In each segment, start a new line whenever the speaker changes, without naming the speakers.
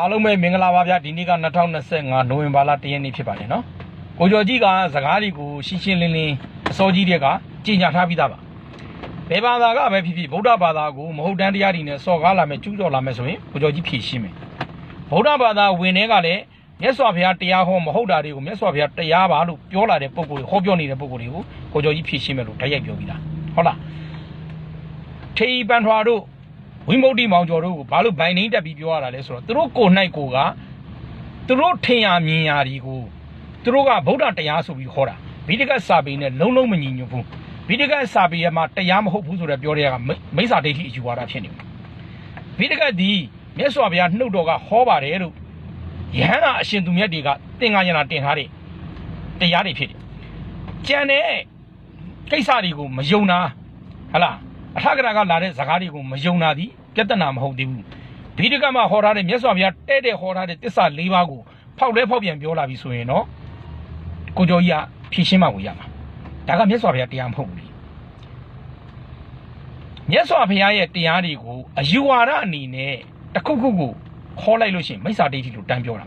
အားလုံးပဲမင်္ဂလာပါဗျဒီနေ့က2025နိုဝင်ဘာလ1ရက်နေ့ဖြစ်ပါတယ်နော်ကိုကျော်ကြီးကစကားတွေကိုရှင်းရှင်းလင်းလင်းအစောကြီးတွေကကြီးညာထားပြီးသားပါဘယ်ဘာသာကပဲဖြစ်ဖြစ်ဗုဒ္ဓဘာသာကိုမဟုတ်တမ်းတရားတွေနဲ့စော်ကားလာမယ်ကျူးကျော်လာမယ်ဆိုရင်ကိုကျော်ကြီးဖြေရှင်းမယ်ဗုဒ္ဓဘာသာဝင်တွေကလည်းမြတ်စွာဘုရားတရားဟောမဟုတ်တာတွေကိုမြတ်စွာဘုရားတရားပါလို့ပြောလာတဲ့ပုံကိုယ်တွေဟောပြောနေတဲ့ပုံကိုယ်တွေကိုကိုကျော်ကြီးဖြေရှင်းမယ်လို့တိုက်ရိုက်ပြောပြီးသားဟုတ်လားထေးပန်ထွာတို့ ဝိမု ക്തി မောင်ကျော်တို့ကိုဘာလို့ဘိုင်နှိမ့်တက်ပြီးပြောရတာလဲဆိုတော့သူတို့ကိုယ်၌ကိုယ်ကသူတို့ထင်ရမြင်ရဒီကိုသူတို့ကဗုဒ္ဓတရားဆိုပြီးဟောတာဗိဒကစာပေနဲ့လုံးလုံးမညီညွတ်ဘူးဗိဒကစာပေမှာတရားမဟုတ်ဘူးဆိုတဲ့ပြောတဲ့ကမိမိစ္ဆာဒိဋ္ဌိအယူဝါဒဖြစ်နေတယ်ဗိဒကဒီမြတ်စွာဘုရားနှုတ်တော်ကဟောပါတယ်လို့ယဟန္တာအရှင်သူမြတ်တွေကသင်္ကာယနာတင်ထားတဲ့တရားတွေဖြစ်တယ်ကြံတဲ့ကိစ္စတွေကိုမယုံတာဟလား အထကရာကလာတဲ့ဇကားတွေကိုမယုံတာသည်ပြဿနာမဟုတ်သေးဘူးဗိဒကမှာဟောထားတဲ့မြတ်စွာဘုရားတဲ့တဲ့ဟောထားတဲ့တစ္ဆာ၄ပါးကိုဖောက်လဲဖောက်ပြန်ပြောလာပြီဆိုရင်တော့ကိုကျော်ကြီးကဖြည့်ရှင်းမှကိုရမှာဒါကမြတ်စွာဘုရားတရားမဟုတ်ဘူးလေမြတ်စွာဘုရားရဲ့တရားတွေကိုအယူဝါဒအနေနဲ့တစ်ခုခုကိုခေါ်လိုက်လို့ရှိရင်မိစ္ဆာဒိဋ္ဌိလို့တန်းပြောတာ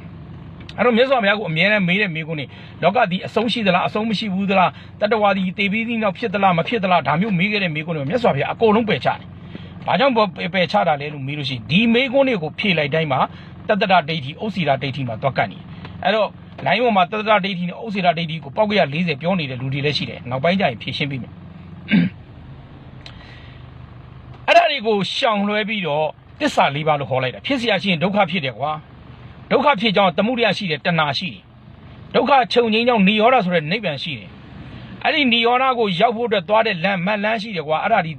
အဲ့တော့မြတ်စွာဘုရားကိုအမြဲတမ်းမေးတဲ့မေးခွန်းနေလောကဒီအဆုံးရှိသလားအဆုံးမရှိဘူးသလားတတ္တဝါဒီတေပြီးသီးနောက်ဖြစ်သလားမဖြစ်သလားဒါမျိုးမေးခဲ့တဲ့မေးခွန်းတွေမြတ်စွာဘုရားအကုန်လုံးပယ်ချတယ်။ဘာကြောင့်ပယ်ချတာလဲလို့မေးလို့ရှိရင်ဒီမေးခွန်းတွေကိုဖြေလိုက်တိုင်းမှာတတ္တရဒိဋ္ဌိဥစ္စီရာဒိဋ္ဌိမှာသွားကတ်နေတယ်။အဲ့တော့လိုင်းပေါ်မှာတတ္တရဒိဋ္ဌိနဲ့ဥစ္စီရာဒိဋ္ဌိကိုပောက်ကရ40ပြောနေတဲ့လူတွေလည်းရှိတယ်။နောက်ပိုင်းကျရင်ဖြေရှင်းပြီးမယ်။အဲ့ဒါတွေကိုရှောင်လွှဲပြီးတော့တစ္ဆာ၄ပါးလို့ဟောလိုက်တာဖြစ်เสียရှိရင်ဒုက္ခဖြစ်တယ်ကွာ။ ဒုက္ခဖြစ်ကြောင်းတမှုရရှိတယ်တဏှာရှိတယ်ဒုက္ခချုပ်ငိမ့်ကြောင်းနိရောဓဆိုတဲ့နိဗ္ဗာန်ရှိတယ်အဲ့ဒီနိရောဓကိုရောက်ဖို့အတွက်သွားတဲ့လမ်းမလမ်းရှိတယ်ကွာအဲ့ဒါဒီ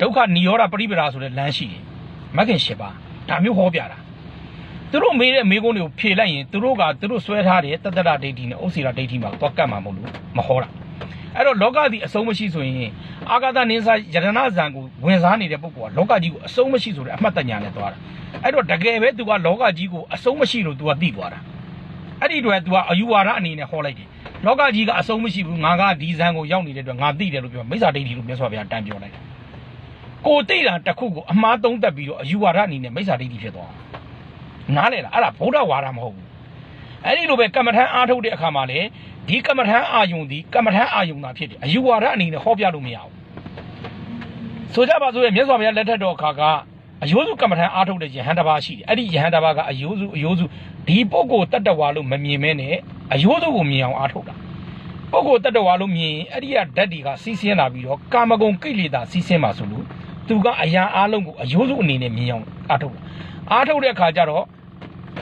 ဒုက္ခနိရောဓပရိပဒါဆိုတဲ့လမ်းရှိတယ်မခင်ရှစ်ပါဒါမျိုးဟောပြတာသူတို့မေးတဲ့မေးခွန်းတွေကိုဖြေလိုက်ရင်သူတို့ကသူတို့ဆွဲထားတဲ့တတ္တရဒိဋ္ဌိနဲ့ဥစ္စေရဒိဋ္ဌိမှာသွားကတ်မှာမဟုတ်လို့မဟောတာ အဲ့တော့လောကသည်အဆုံးမရှိဆိုရင်အာဂတနိသယတနာဇံကိုဝင်စားနေတဲ့ပုဂ္ဂိုလ်ကလောကကြီးကိုအဆုံးမရှိဆိုတဲ့အမှတ်တညာနဲ့သွားတာ။အဲ့တော့တကယ်ပဲသူကလောကကြီးကိုအဆုံးမရှိလို့သူကသိသွားတာ။အဲ့ဒီအတွက်သူကအယူဝါဒအနေနဲ့ဟောလိုက်တယ်။လောကကြီးကအဆုံးမရှိဘူးငါကဒီဇံကိုရောက်နေတဲ့အတွက်ငါသိတယ်လို့ပြောမိစ္ဆာဒိဋ္ဌိလို့မြတ်စွာဘုရားတန်ပြောလိုက်တယ်။ကိုသိတာတစ်ခုကိုအမှားသုံးသက်ပြီးတော့အယူဝါဒအနေနဲ့မိစ္ဆာဒိဋ္ဌိဖြစ်သွားတာ။နားလေလားအဲ့ဒါဗုဒ္ဓဝါဒမဟုတ်ဘူး။ အဲ့ဒီလိုပဲကမ္မထံအားထုတ်တဲ့အခါမှာလေဒီကမ္မထံအာယုံဒီကမ္မထံအာယုံသာဖြစ်တယ်။အယူဝါဒအနေနဲ့ဟောပြလို့မရဘူး။ဆိုကြပါစို့ရဲ့မြတ်စွာဘုရားလက်ထက်တော်အခါကအယိုးစုကမ္မထံအားထုတ်တဲ့ယဟန်တစ်ပါးရှိတယ်။အဲ့ဒီယဟန်တစ်ပါးကအယိုးစုအယိုးစုဒီပုဂ္ဂိုလ်တတ္တဝါလို့မမြင်မဲနဲ့အယိုးစုကိုမြင်အောင်အားထုတ်တာ။ပုဂ္ဂိုလ်တတ္တဝါလို့မြင်ရင်အဲ့ဒီကဓာတ်တွေကစီးဆင်းလာပြီးတော့ကာမဂုဏ်ကိလေသာစီးဆင်းမှာဆိုလို့သူကအရာအလုံးကိုအယိုးစုအနေနဲ့မြင်အောင်အားထုတ်တာ။အားထုတ်တဲ့အခါကျတော့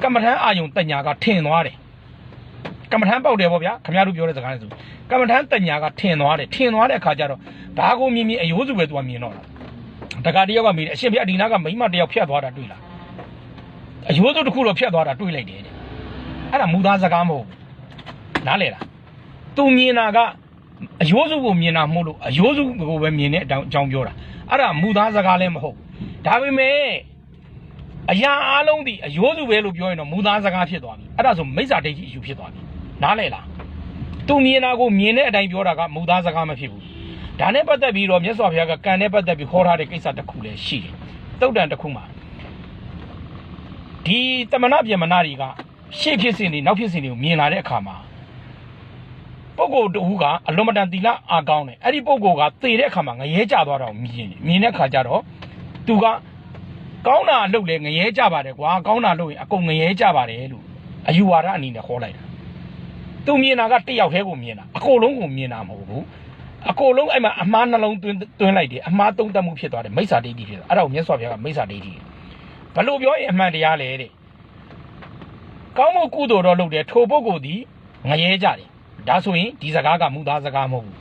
ကမ္မထံအာယုံတညာကထင်သွားတယ်။ကမ္မထံပေါက်တယ်ပေါ့ဗျာခင်ဗျားတို့ပြောတဲ့စကားနဲ့ဆိုကမ္မထံတညာကထင်သွားတယ်ထင်သွားတဲ့အခါကျတော့ဘာကိုမြင်မြင်အယိုးစုပဲသူကမြင်တော့တာတခါတယောက်ကမေးတယ်အရှင်ဘုရားဒီနာကမိမတယောက်ဖြတ်သွားတာတွေ့လားအယိုးစုတစ်ခုတော့ဖြတ်သွားတာတွေ့လိုက်တယ်တဲ့အဲ့ဒါမူသားစကားမဟုတ်ဘူးနားလေလားသူမြင်တာကအယိုးစုကိုမြင်တာမဟုတ်လို့အယိုးစုကိုပဲမြင်တဲ့အကြောင်းပြောတာအဲ့ဒါမူသားစကားလည်းမဟုတ်ဒါပေမဲ့ အရာအလုံးဒီအယိုးစုပဲလို့ပြောရင်တော့မူသားစကားဖြစ်သွားပြီအဲ့ဒါဆိုမိစ္ဆာဒိဋ္ဌိအယူဖြစ်သွားပြီနားလေလားသူမြင်တာကိုမြင်တဲ့အတိုင်းပြောတာကမူသားစကားမဖြစ်ဘူးဒါနဲ့ပတ်သက်ပြီးတော့မြတ်စွာဘုရားကကံနဲ့ပတ်သက်ပြီးခေါ်ထားတဲ့ကိစ္စတစ်ခုလည်းရှိတယ်တုတ်တန်တစ်ခုမှာဒီတမနာပြင်မနာတွေကရှေ့ဖြစ်စဉ်တွေနောက်ဖြစ်စဉ်တွေကိုမြင်လာတဲ့အခါမှာပုဂ္ဂိုလ်တူကအလွန်မတန်သီလအားကောင်းတယ်အဲ့ဒီပုဂ္ဂိုလ်ကသေတဲ့အခါမှာငရဲကြသွားတာကိုမြင်တယ်မြင်တဲ့အခါကျတော့သူက ကောင်းတာလုပ်လဲငရဲကြပါတယ်ကွာကောင်းတာလုပ်ရင်အကုန်ငရဲကြပါတယ်လို့အယူဝါဒအနေနဲ့ခေါ်လိုက်တာသူမြင်တာကတစ်ယောက်တည်းကိုမြင်တာအကုန်လုံးကိုမြင်တာမဟုတ်ဘူးအကုန်လုံးအဲ့မှာအမှားနှလုံးသွင်းသွင်းလိုက်တယ်အမှားသုံးသပ်မှုဖြစ်သွားတယ်မိစ္ဆာဒိဋ္ဌိဖြစ်သွားအဲ့ဒါကိုမြတ်စွာဘုရားကမိစ္ဆာဒိဋ္ဌိဘလို့ပြောရင်အမှန်တရားလေတဲ့ကောင်းမှုကုသိုလ်တော့လုပ်တယ်ထိုပုဂ္ဂိုလ်ဒီငရဲကြတယ်ဒါဆိုရင်ဒီစကားကမူသားစကားမဟုတ်ဘူး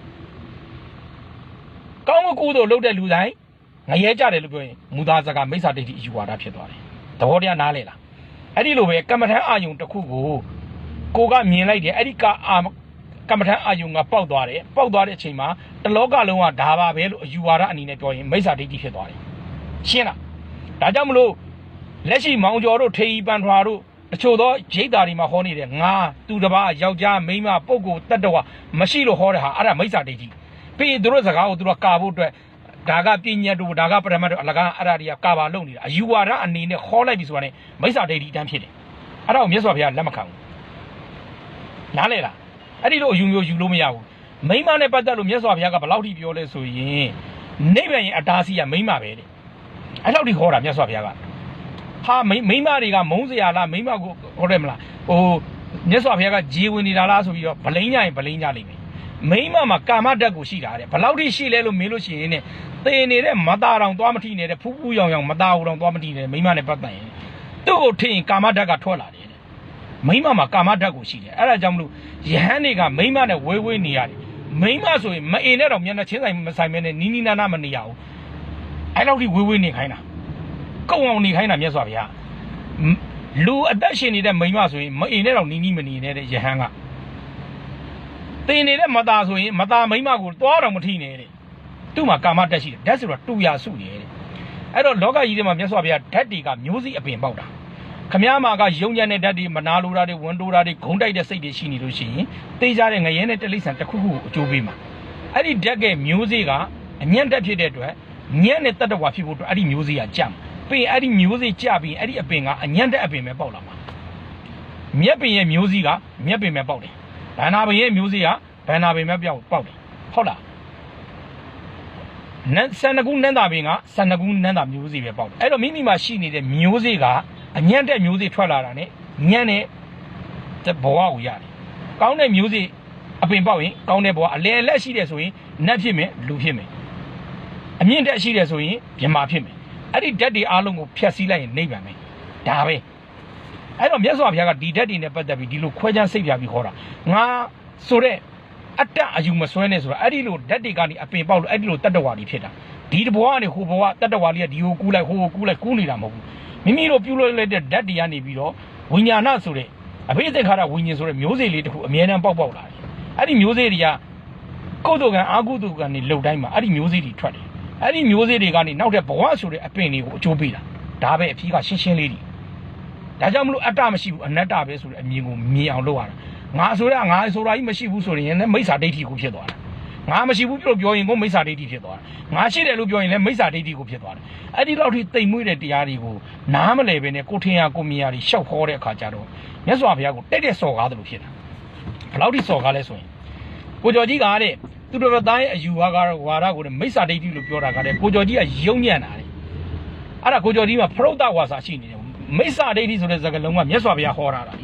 ကောင်းမှုကုသိုလ်လုပ်တဲ့လူတိုင်း ငရဲကြတယ်လို့ပြောရင်မူသားစကားမိစ္ဆာဒိဋ္ဌိအယူဝါဒဖြစ်သွားတယ်သဘောတရားနားလေလားအဲ့ဒီလိုပဲကမ္မထံအာယုံတစ်ခုကိုကိုကမြင်လိုက်တယ်အဲ့ဒီကအာကမ္မထံအာယုံကပေါက်သွားတယ်ပေါက်သွားတဲ့အချိန်မှာတလောကလုံးကဒါပါပဲလို့အယူဝါဒအနေနဲ့ပြောရင်မိစ္ဆာဒိဋ္ဌိဖြစ်သွားတယ်ရှင်းလားဒါကြောင့်မလို့လက်ရှိမောင်ကျော်တို့ထေရီပန်ထွာတို့တချို့သောရိတ်တာတွေမှာဟောနေတယ်ငါသူတစ်ပါးယောက်ျားမိန်းမပုဂ္ဂိုလ်တတ္တဝါမရှိလို့ဟောတဲ့ဟာအဲ့ဒါမိစ္ဆာဒိဋ္ဌိပြီးရင်သူတို့စကားကိုသူတို့ကာဖို့အတွက် ဒါကပြညတ်တို့ဒါကပရမတ်တို့အလကားအဲ့ဒါတွေကကာဘာလုံနေတာအယူဝါဒအနေနဲ့ခေါ်လိုက်ပြီဆိုတာနဲ့မိစ္ဆာဒိဋ္ဌိတန်းဖြစ်တယ်အဲ့ဒါကိုမြတ်စွာဘုရားလက်မခံဘူးနားလဲလားအဲ့ဒီလိုအယူမျိုးယူလို့မရဘူးမိမနဲ့ပတ်သက်လို့မြတ်စွာဘုရားကဘယ်လောက်ထိပြောလဲဆိုရင်နိဗ္ဗာန်ရဲ့အတားစီးကမိမပဲတဲ့အဲ့လောက်ထိခေါ်တာမြတ်စွာဘုရားကဟာမိမိမတွေကမုန်းစရာလားမိမကိုဟောတယ်မလားဟိုမြတ်စွာဘုရားကဂျေဝင်နေတာလားဆိုပြီးတော့ဗလိန်ကြရင်ဗလိန်ကြလိမ့်မယ်မိမမှာကာမဓာတ်ကိုရှိတာတဲ့ဘယ်လောက်ထိရှိလဲလို့မေးလို့ရှိရင်ね သေနေတဲ့မသားတောင်သွားမထိနေတဲ့ဖူးဖူးရောင်ရောင်မသားဘူးတောင်သွားမထိနေတဲ့မိမနဲ့ပတ်သက်ရင်သူ့ကိုထိရင်ကာမဓာတ်ကထွက်လာတယ်တဲ့မိမမှာကာမဓာတ်ကိုရှိတယ်အဲ့ဒါကြောင့်မလို့ယဟန်တွေကမိမနဲ့ဝေးဝေးနေရတယ်မိမဆိုရင်မအင်နဲ့တော့မျက်နှာချင်းဆိုင်မဆိုင်မဲနဲ့နီးနီးနားနားမနေရဘူးအဲ့လောက်ထိဝေးဝေးနေခိုင်းတာကုံအောင်နေခိုင်းတာမြတ်စွာဘုရားလူအသက်ရှင်နေတဲ့မိမဆိုရင်မအင်နဲ့တော့နီးနီးမနေနဲ့တဲ့ယဟန်ကတင်နေတဲ့မသားဆိုရင်မသားမိမကိုသွားတော့မထိနဲ့တဲ့ သူ့မှာကာမတက်ရှိတယ်ဓာတ်ဆိုတော့တူရာစုရဲ့တဲ့အဲ့တော့လောကကြီးထဲမှာမြတ်စွာဘုရားဓာတ်တွေကမျိုးစိအပင်ပေါက်တာခမည်းမာကယုံညံ့တဲ့ဓာတ်တွေမနာလိုတာတွေဝန်တိုတာတွေဂုံတိုက်တဲ့စိတ်တွေရှိနေလို့ရှိရင်သိကြတဲ့ငရဲနဲ့တလိษံတစ်ခုခုကိုအကျိုးပေးမှာအဲ့ဒီဓာတ်ကမျိုးစိကအညံ့တက်ဖြစ်တဲ့အတွက်ညံ့တဲ့တတ္တဝါဖြစ်ဖို့အတွက်အဲ့ဒီမျိုးစိကကြမှာပြီးရင်အဲ့ဒီမျိုးစိကြပြီးအဲ့ဒီအပင်ကအညံ့တဲ့အပင်ပဲပေါက်လာမှာမြက်ပင်ရဲ့မျိုးစိကမြက်ပင်ပဲပေါက်တယ်ဗန္နာပင်ရဲ့မျိုးစိကဗန္နာပင်ပဲပြောက်ပေါက်တယ်ဟုတ်လား နန်းဆန်နကူနန်းသာပင်ကဆန်နကူနန်းသာမျိုးစိပဲပေါက်တယ်အဲ့တော့မိမိမှာရှိနေတဲ့မျိုးစိကအညံ့တဲ့မျိုးစိထွက်လာတာ ਨੇ ညံ့တဲ့ဘဝကိုရတယ်ကောင်းတဲ့မျိုးစိအပင်ပေါက်ရင်ကောင်းတဲ့ဘဝအလဲလက်ရှိတယ်ဆိုရင်နတ်ဖြစ်မယ်လူဖြစ်မယ်အမြင့်တက်ရှိတယ်ဆိုရင်မြမာဖြစ်မယ်အဲ့ဒီဓာတ်တွေအားလုံးကိုဖျက်ဆီးလိုက်ရင်နိဗ္ဗာန်ပဲဒါပဲအဲ့တော့မြတ်စွာဘုရားကဒီဓာတ်တွေနဲ့ပတ်သက်ပြီးဒီလိုခွဲခြားစိတ်ပြပြီးခေါ်တာငါဆိုတဲ့ အတ္တအယူမစွဲနဲ့ဆိုတာအဲ့ဒီလိုဓာတ်တွေကနေအပင်ပေါက်လို့အဲ့ဒီလိုတတ္တဝါတွေဖြစ်တာဒီတဘဝကနေဟိုဘဝတတ္တဝါလေးကဒီကိုကူးလိုက်ဟိုကိုကူးလိုက်ကူးနေတာမဟုတ်ဘူးမိမိတို့ပြုလို့လိုက်တဲ့ဓာတ်တွေကနေပြီးတော့ဝိညာဏဆိုတဲ့အဘိသင်္ခါရဝိညာဉ်ဆိုတဲ့မျိုးစေ့လေးတစ်ခုအမြဲတမ်းပေါက်ပေါက်လာတယ်အဲ့ဒီမျိုးစေ့တွေကကုသိုလ်ကံအာကုသိုလ်ကံနေလှုပ်တိုင်းမှာအဲ့ဒီမျိုးစေ့တွေထွက်တယ်အဲ့ဒီမျိုးစေ့တွေကနေနောက်တဲ့ဘဝဆိုတဲ့အပင်တွေကိုအကျိုးပေးတာဒါပဲအဖြေကရှင်းရှင်းလေးတွေဒါကြောင့်မလို့အတ္တမရှိဘူးအနတ္တပဲဆိုတဲ့အမြင်ကိုမြင်အောင်လုပ်ရတာ ငါဆိုတာငါဆိုတာကြီးမရှိဘူးဆိုရင်လည်းမိစ္ဆာဒိဋ္ဌိကိုဖြစ်သွားတာငါမရှိဘူးလို့ပြောရင်ကိုမိစ္ဆာဒိဋ္ဌိဖြစ်သွားတာငါရှိတယ်လို့ပြောရင်လည်းမိစ္ဆာဒိဋ္ဌိကိုဖြစ်သွားတယ်အဲ့ဒီလောက်ထိတိမ်မွေ့တဲ့တရားတွေကိုနားမလည်ပဲနဲ့ကိုထင်ရကိုမြင်ရတွေရှောက်ခေါ်တဲ့အခါကျတော့မြတ်စွာဘုရားကိုတက်တက်စော်ကားတယ်လို့ဖြစ်တာဘယ်လောက်ထိစော်ကားလဲဆိုရင်ကိုကျော်ကြီးကတဲ့သူတော်သားရဲ့အယူဝါကတော့ဝါဒကိုလည်းမိစ္ဆာဒိဋ္ဌိလို့ပြောတာကတဲ့ကိုကျော်ကြီးကယုံညံ့တာတဲ့အဲ့ဒါကိုကျော်ကြီးမှာဖရုဒ္ဒဝါစာရှိနေတယ်မိစ္ဆာဒိဋ္ဌိဆိုတဲ့စကားလုံးကမြတ်စွာဘုရားဟောတာလား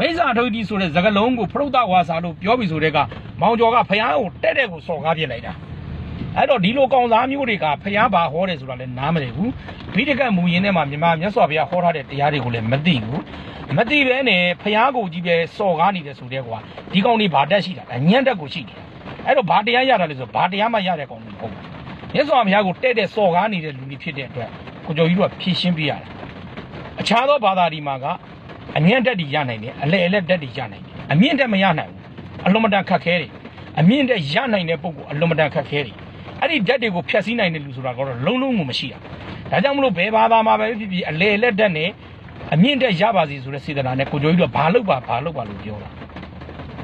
မိစ္ဆာဒိဋ္ဌိဆိုတဲ့စကားလုံးကိုဖရုဒ္ဒဝါစာလို့ပြောပြီးဆိုတဲ့ကမောင်ကျော်ကဖယားကိုတက်တက်ကိုစော်ကားပြစ်လိုက်တာအဲ့တော့ဒီလိုကောင်စားမျိုးတွေကဖယားဘာဟောတယ်ဆိုတာလည်းနားမလည်ဘူးဘိဒကတ်မူရင်းထဲမှာမြန်မာမြတ်စွာဘုရားဟောထားတဲ့တရားတွေကိုလည်းမသိဘူးမသိပဲနဲ့ဖယားကိုကြီးပဲစော်ကားနေတယ်ဆိုတဲ့ကွာဒီကောင်တွေဘာတက်ရှိတာအညံ့တက်ကိုရှိတယ်အဲ့တော့ဘာတရားရတာလဲဆိုဘာတရားမှရတဲ့ကောင်တွေမဟုတ်ဘူးမြတ်စွာဘုရားကိုတဲ့တဲ့စော်ကားနေတဲ့လူတွေဖြစ်တဲ့အတွက်ကိုကျော်ကြီးတို့ကဖြည့်ရှင်းပြရတာအခြားသောဘာသာဒီမှာက အမြင့်တက်တွေရနိုင်တယ်အလဲအလဲတက်တွေရနိုင်တယ်အမြင့်တက်မရနိုင်ဘူးအလွန်မတန်ခက်ခဲတယ်အမြင့်တက်ရနိုင်တဲ့ပုံကအလွန်မတန်ခက်ခဲတယ်အဲ့ဒီဓာတ်တွေကိုဖျက်ဆီးနိုင်တဲ့လူဆိုတာကတော့လုံးလုံးကိုမရှိတာဒါကြောင့်မလို့ဘယ်ဘာသာမှာပဲဖြစ်ဖြစ်အလဲလက်တက်နဲ့အမြင့်တက်ရပါစီဆိုတဲ့စေတနာနဲ့ကိုကျော်ကြီးတို့ဘာလုပ်ပါဘာလုပ်ပါလို့ပြောတာ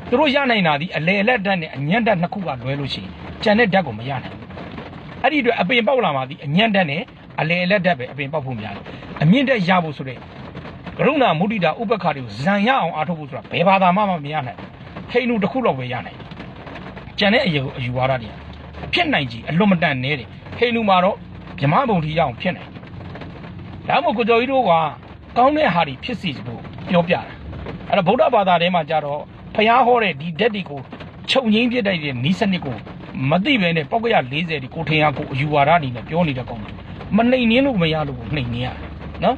သူတို့ရနိုင်တာဒီအလဲလက်တက်နဲ့အညံ့တက်နှစ်ခုကလွဲလို့ရှိရင်ကြံတဲ့ဓာတ်ကိုမရနိုင်ဘူးအဲ့ဒီအတွက်အပင်ပေါက်လာမှဒီအညံ့တက်နဲ့အလဲလက်တက်ပဲအပင်ပေါက်ဖို့များတယ်အမြင့်တက်ရဖို့ဆိုတဲ့ ကရုဏာမုဒိတာဥပက္ခတွေကိုဇံရအောင်အားထုတ်ဖို့ဆိုတာဘယ်ဘာသာမှမရနိုင်ဘူးဟိန္ဒူတစ်ခုတော့ပဲရနိုင်တယ်ကျန်တဲ့အယူအယူဝါဒတွေဖြစ်နိုင်ကြီးအလွန်မတန်နေတယ်ဟိန္ဒူမှာတော့ဗြဟ္မဘုံထီရအောင်ဖြစ်နိုင်တယ်ဒါမှမဟုတ်ကိုကျော်ကြီးတို့ကကောင်းတဲ့ဟာတွေဖြစ်စီဖို့ပြောပြတာအဲ့တော့ဗုဒ္ဓဘာသာထဲမှာကြတော့ဖျားဟောတဲ့ဒီဓာတ်တွေကိုချုပ်ငိမ့်ပြတိုက်တဲ့နီးစနစ်ကိုမသိပဲနဲ့ပောက်ကရ40ဒီကိုထင်ရကိုအယူဝါဒအနေနဲ့ပြောနေတဲ့ကောင်မနှိမ်နင်းလို့မရလို့နှိမ်နင်းရတယ်နော်